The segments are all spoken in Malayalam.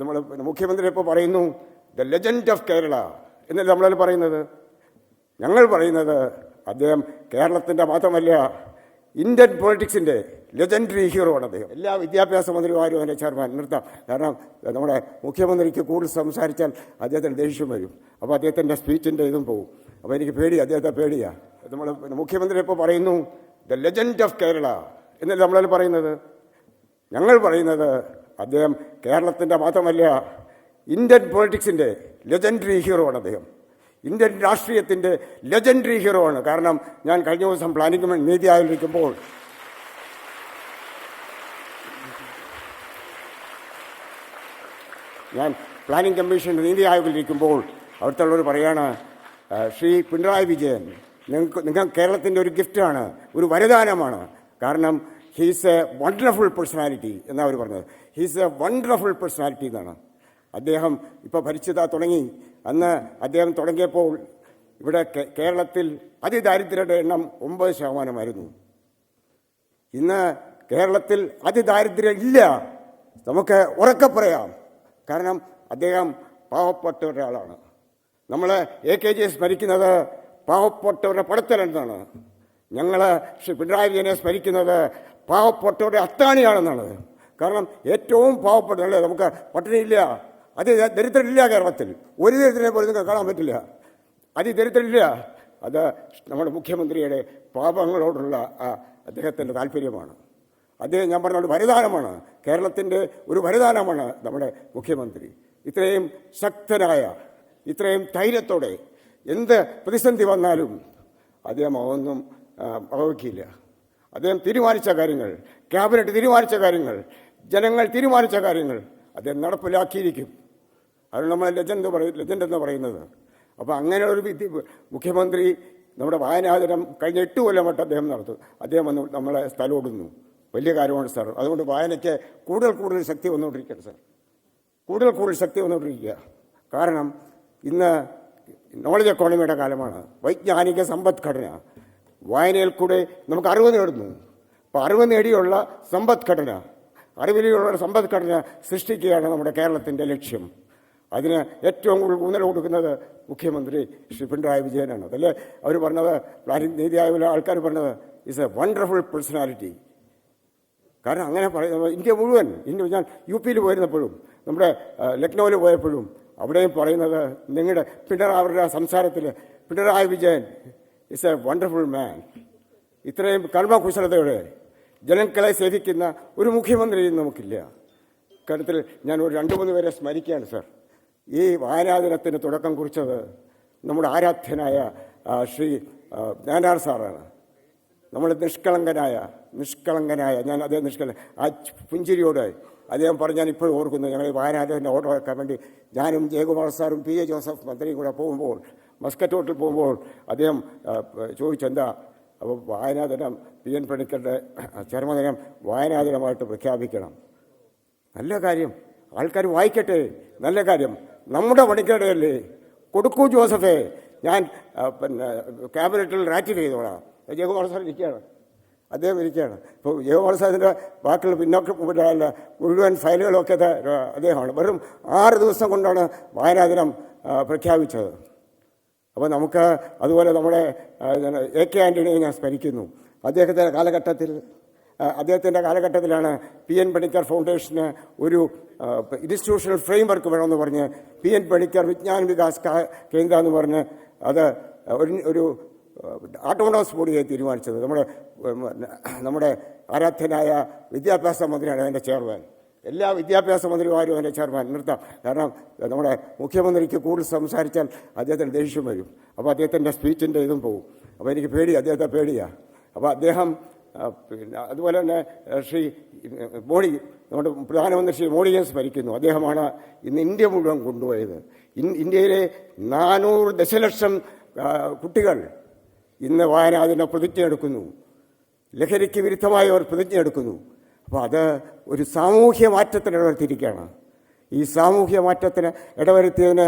നമ്മൾ മുഖ്യമന്ത്രി ഇപ്പോൾ പറയുന്നു ദ ലെജൻഡ് ഓഫ് കേരള എന്നല്ലേ നമ്മളതിൽ പറയുന്നത്? ഞങ്ങൾ പറയുന്നത് അദ്ദേഹം കേരളത്തിന്റെ മാത്രമല്ല ഇന്ത്യൻ പൊളിറ്റിക്സിന്റെ ലെജൻഡറി ഹീറോ ആണ് അദ്ദേഹം. എല്ലാ വിദ്യാഭ്യാസ മന്ത്രിമാരും അതിന്റെ ചെയർമാൻ നിർത്താം. കാരണം നമ്മുടെ മുഖ്യമന്ത്രിക്ക് കൂടുതൽ സംസാരിച്ചാൽ അദ്ദേഹത്തിന് ദേഷ്യം വരും. അപ്പോൾ അദ്ദേഹത്തിന്റെ സ്പീച്ചിന്റെ ഇതും പോകും അപ്പോൾ എനിക്ക് പേടി അദ്ദേഹത്തെ പേടിയാണ് നമ്മൾ മുഖ്യമന്ത്രി ഇപ്പോൾ പറയുന്നു ദ ലെജൻഡ് ഓഫ് കേരള എന്നല്ലേ നമ്മളതിൽ പറയുന്നത്? ഞങ്ങൾ പറയുന്നത് അദ്ദേഹം കേരളത്തിന്റെ മാത്രമല്ല ഇന്ത്യൻ പൊളിറ്റിക്സിന്റെ ലെജൻഡറി ഹീറോ ആണ് അദ്ദേഹം. ഇന്ത്യൻ രാഷ്ട്രീയത്തിന്റെ ലെജൻഡറി ഹീറോ ആണ്. കാരണം ഞാൻ കഴിഞ്ഞ ദിവസം പ്ലാനിംഗ് നീതി ആയിരിക്കുമ്പോൾ ഞാൻ പ്ലാനിംഗ് കമ്മീഷൻ നീതി ആയോഗിലിരിക്കുമ്പോൾ അവിടുത്തെ പറയാണ് ശ്രീ പിണറായി വിജയൻ നിങ്ങൾക്ക് നിങ്ങൾ കേരളത്തിന്റെ ഒരു ഗിഫ്റ്റാണ് ഒരു വരദാനമാണ്. കാരണം ഹീസ് എ വണ്ടർഫുൾ പേഴ്സണാലിറ്റി എന്നാണ് അവർ പറഞ്ഞത്. ഹീസ് എ വണ്ടർഫുൾ പേഴ്സണാലിറ്റി എന്നാണ്. അദ്ദേഹം ഇപ്പോൾ ഭരിച്ചതാ തുടങ്ങി. അന്ന് അദ്ദേഹം തുടങ്ങിയപ്പോൾ ഇവിടെ കേരളത്തിൽ അതിദാരിദ്ര്യരുടെ എണ്ണം ഒമ്പത് ശതമാനമായിരുന്നു. ഇന്ന് കേരളത്തിൽ അതിദാരിദ്ര്യം ഇല്ല. നമുക്ക് ഉറക്കെ പറയാം. കാരണം അദ്ദേഹം പാവപ്പെട്ട ഒരാളാണ് നമ്മൾ എ കെ ജി സ്മരിക്കുന്നത് പാവപ്പെട്ടവരുടെ പടത്തലെന്നാണ് ഞങ്ങൾ പിണറായി വിജയനെ സ്മരിക്കുന്നത് പാവപ്പെട്ടവരുടെ അത്താണിയാണെന്നാണ്. കാരണം ഏറ്റവും പാവപ്പെട്ട നമുക്ക് പട്ടിണിയില്ല. അത് ദരിദ്രരില്ല കേരളത്തിൽ. ഒരു ദരിദ്രനെ പോലും നിങ്ങൾക്ക് കാണാൻ പറ്റില്ല. അതിദരിദ്രരില്ല. അത് നമ്മുടെ മുഖ്യമന്ത്രിയുടെ പാപങ്ങളോടുള്ള അദ്ദേഹത്തിന്റെ താല്പര്യമാണ്. അദ്ദേഹം ഞാൻ പറഞ്ഞ ഒരു വരദാനമാണ്. കേരളത്തിന്റെ ഒരു വരദാനമാണ് നമ്മുടെ മുഖ്യമന്ത്രി. ഇത്രയും ശക്തനായ ഇത്രയും ധൈര്യത്തോടെ എന്ത് പ്രതിസന്ധി വന്നാലും അദ്ദേഹം ഒന്നും അവഗിക്കില്ല അദ്ദേഹം തീരുമാനിച്ച കാര്യങ്ങൾ ക്യാബിനറ്റ് തീരുമാനിച്ച കാര്യങ്ങൾ ജനങ്ങൾ തീരുമാനിച്ച കാര്യങ്ങൾ അദ്ദേഹം നടപ്പിലാക്കിയിരിക്കും. അത് നമ്മൾ ലജൻഡ് പറയും ലജൻഡ് എന്ന് പറയുന്നത്. അപ്പോൾ അങ്ങനെ ഒരു വിധി മുഖ്യമന്ത്രി നമ്മുടെ വായനാദിനം കഴിഞ്ഞ എട്ട് കൊല്ലമായിട്ട് അദ്ദേഹം നടത്തും. അദ്ദേഹം വന്ന് നമ്മളെ സ്ഥലോടുന്നു വലിയ കാര്യമാണ് സാർ. അതുകൊണ്ട് വായനയ്ക്ക് കൂടുതൽ കൂടുതൽ ശക്തി വന്നുകൊണ്ടിരിക്കുകയാണ് സാർ. കൂടുതൽ കൂടുതൽ ശക്തി വന്നുകൊണ്ടിരിക്കുക. കാരണം ഇന്ന് നോളജ് എക്കോണമിയുടെ കാലമാണ്. വൈജ്ഞാനിക സമ്പദ്ഘടന. വായനയിൽ കൂടെ നമുക്ക് അറിവ് നേടുന്നു. അപ്പോൾ അറിവ് നേടിയുള്ള സമ്പദ്ഘടന അറിവിലുള്ള സമ്പദ്ഘടന സൃഷ്ടിക്കുകയാണ് നമ്മുടെ കേരളത്തിന്റെ ലക്ഷ്യം. അതിന് ഏറ്റവും കൂടുതൽ ഊന്നൽ കൊടുക്കുന്നത് മുഖ്യമന്ത്രി ശ്രീ പിണറായി വിജയനാണ്. അതല്ലേ? അവർ പറഞ്ഞത് പ്ലാനിംഗ് നീതി ആയോഗ ആൾക്കാർ പറഞ്ഞത് ഇസ് എ വണ്ടർഫുൾ പേഴ്സണാലിറ്റി കാരണം അങ്ങനെ പറയുന്നത് ഇന്ത്യ മുഴുവൻ ഇന്ത്യ ഞാൻ യു പിയിൽ പോയിരുന്നപ്പോഴും നമ്മുടെ ലക്നൌവിൽ പോയപ്പോഴും അവിടെയും പറയുന്നത് നിങ്ങളുടെ പിണറായി അവരുടെ സംസാരത്തിൽ Pinarayi Vijayan is a wonderful man ഇത്രയും കർമ്മകുശലതയോടെ ജനങ്ങളെ സേവിക്കുന്ന ഒരു മുഖ്യമന്ത്രിയും നമുക്കില്ല. കാര്യത്തിൽ ഞാൻ ഒരു രണ്ട് മൂന്ന് പേരെ സ്മരിക്കുകയാണ് സർ. ഈ ആരാധനത്തിന് തുടക്കം കുറിച്ചത് നമ്മുടെ ആരാധ്യനായ ശ്രീ ജ്ഞാനാർ സാറാണ്. നമ്മൾ നിഷ്കളങ്കനായ നിഷ്കളങ്കനായ ഞാൻ അദ്ദേഹം നിഷ്കള ആ പുഞ്ചിരിയോട് അദ്ദേഹം പറഞ്ഞ് ഞാൻ ഇപ്പോഴും ഓർക്കുന്നു ഞങ്ങൾ വായനാദിന്റെ ഓർഡർ വെക്കാൻ വേണ്ടി ഞാനും ജയകുമാർ സാറും പി എ ജോസഫ് മന്ത്രിയും കൂടെ പോകുമ്പോൾ മസ്കറ്റ് ഹോട്ടലിൽ പോകുമ്പോൾ അദ്ദേഹം ചോദിച്ചെന്താ അപ്പോൾ വായനാദിനം പി എൻ പണിക്കരുടെ ചരമദിനം വായനാദിനമായിട്ട് പ്രഖ്യാപിക്കണം. നല്ല കാര്യം. ആൾക്കാർ വായിക്കട്ടെ. നല്ല കാര്യം. നമ്മുടെ പണിക്കരുടെയല്ലേ കൊടുക്കൂ ജോസഫേ. ഞാൻ പിന്നെ ക്യാബിനറ്റിൽ റാറ്റ് ചെയ്തോളാം. ജയകുമാർ സാർ ഇരിക്കുകയാണ്. അദ്ദേഹം ഇരിക്കുകയാണ്. ഇപ്പോൾ ജയകുമാർ സാറിന്റെ ബാക്കിയുള്ള പിന്നോക്കം മുമ്പിലല്ല മുഴുവൻ ഫയലുകളൊക്കെ അദ്ദേഹമാണ്. വെറും ആറ് ദിവസം കൊണ്ടാണ് വായനാദിനം പ്രഖ്യാപിച്ചത്. അപ്പോൾ നമുക്ക് അതുപോലെ നമ്മുടെ എ കെ ആന്റണിയെ ഞാൻ സ്മരിക്കുന്നു. അദ്ദേഹത്തിന്റെ കാലഘട്ടത്തിൽ അദ്ദേഹത്തിന്റെ കാലഘട്ടത്തിലാണ് പി എൻ പണിക്കർ ഫൗണ്ടേഷന് ഒരു ഇൻസ്റ്റിറ്റ്യൂഷണൽ ഫ്രെയിംവർക്ക് വേണമെന്ന് പറഞ്ഞ് പി എൻ പണിക്കർ വിജ്ഞാൻ വികാസ് കേന്ദ്ര എന്ന് പറഞ്ഞ് അത് ഒരു ഒരു ആട്ടോണോമസ് ബോഡിയെ തീരുമാനിച്ചത്. നമ്മുടെ നമ്മുടെ ആരാധ്യനായ വിദ്യാഭ്യാസ മന്ത്രിയാണ് അതിന്റെ ചെയർമാൻ. എല്ലാ വിദ്യാഭ്യാസ മന്ത്രിമാരും അതിന്റെ ചെയർമാൻ നിർത്താം. കാരണം നമ്മുടെ മുഖ്യമന്ത്രിക്ക് കൂടുതൽ സംസാരിച്ചാൽ അദ്ദേഹത്തിന് ദേഷ്യം വരും. അപ്പോൾ അദ്ദേഹത്തിന്റെ സ്പീച്ചിന്റെ ഇതും പോകും അപ്പോൾ എനിക്ക് പേടി അദ്ദേഹത്തെ പേടിയാണ് അപ്പോൾ അദ്ദേഹം പിന്നെ അതുപോലെ തന്നെ ശ്രീ മോഡി നമ്മുടെ പ്രധാനമന്ത്രി ശ്രീ മോഡിയെ സ്മരിക്കുന്നു. അദ്ദേഹമാണ് ഇന്ന് ഇന്ത്യ മുഴുവൻ കൊണ്ടുപോയത്. ഇന്ത്യയിലെ നാനൂറ് ദശലക്ഷം കുട്ടികൾ ഇന്ന് വായനാദിന പ്രതിജ്ഞ എടുക്കുന്നു ലഹരിക്ക് വിരുദ്ധമായി അവർ പ്രതിജ്ഞ എടുക്കുന്നു അപ്പോൾ അത് ഒരു സാമൂഹ്യ മാറ്റത്തിന് ഇടവരുത്തിയിരിക്കുകയാണ്. ഈ സാമൂഹ്യ മാറ്റത്തിന് ഇടവരുത്തിയതിന്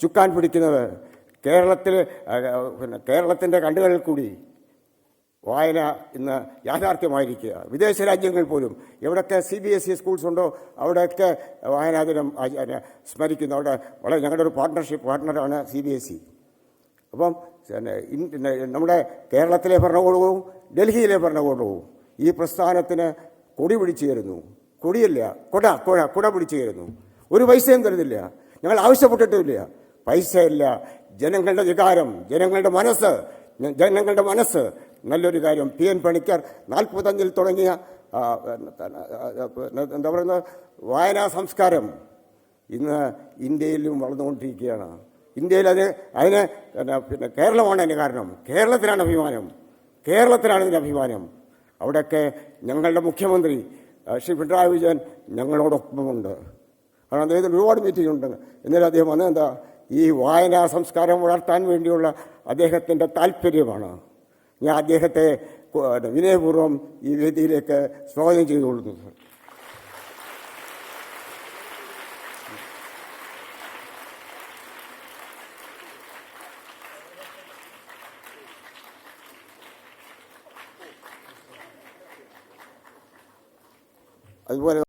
ചുക്കാൻ പിടിക്കുന്നത് കേരളത്തിൽ പിന്നെ കേരളത്തിന്റെ കണ്ടുകളിൽ കൂടി വായന ഇന്ന് യാഥാർത്ഥ്യമായിരിക്കുക. വിദേശ രാജ്യങ്ങളിൽ പോലും എവിടെയൊക്കെ C B S E schools ഉണ്ടോ അവിടെയൊക്കെ വായനാ ദിനം സ്മരിക്കുന്നു. അവിടെ വളരെ ഞങ്ങളുടെ ഒരു പാർട്ട്ണർഷിപ്പ് പാർട്ട്ണറാണ് സി ബി എസ് ഇ അപ്പം നമ്മുടെ കേരളത്തിലെ ഭരണകൂടവും ഡൽഹിയിലെ ഭരണകൂടവും ഈ പ്രസ്ഥാനത്തിന് കൊടി പിടിച്ചു കയറുന്നു. കൊടിയല്ല കൊട കൊഴ കുട പിടിച്ചു കയറുന്നു. ഒരു പൈസയും തരുന്നില്ല. ഞങ്ങൾ ആവശ്യപ്പെട്ടിട്ടില്ല. പൈസയില്ല. ജനങ്ങളുടെ വികാരം ജനങ്ങളുടെ മനസ്സ് ജനങ്ങളുടെ മനസ്സ്. നല്ലൊരു കാര്യം. പി എൻ പണിക്കർ നാൽപ്പത്തഞ്ചിൽ തുടങ്ങിയ എന്താ പറയുന്നത്? വായനാ സംസ്കാരം ഇന്ന് ഇന്ത്യയിലും വളർന്നുകൊണ്ടിരിക്കുകയാണ്. ഇന്ത്യയിൽ അത് അതിന് പിന്നെ കേരളമാണ് അതിന് കാരണം. കേരളത്തിനാണ് അഭിമാനം. കേരളത്തിനാണ് ഇതിന് അഭിമാനം. അവിടെയൊക്കെ ഞങ്ങളുടെ മുഖ്യമന്ത്രി ശ്രീ പിണറായി വിജയൻ ഞങ്ങളോടൊപ്പമുണ്ട്. കാരണം അദ്ദേഹത്തിന് ഒരുപാട് മീറ്റിംഗ് ഉണ്ട്. എന്നാലും അദ്ദേഹം വന്നത് എന്താ? ഈ വായനാ സംസ്കാരം വളർത്താൻ വേണ്ടിയുള്ള അദ്ദേഹത്തിന്റെ താല്പര്യമാണ്. ഞാൻ അദ്ദേഹത്തെ വിനയപൂർവം ഈ വേദിയിലേക്ക് സ്വാഗതം ചെയ്തുകൊള്ളുന്നു. സർ അതുപോലെ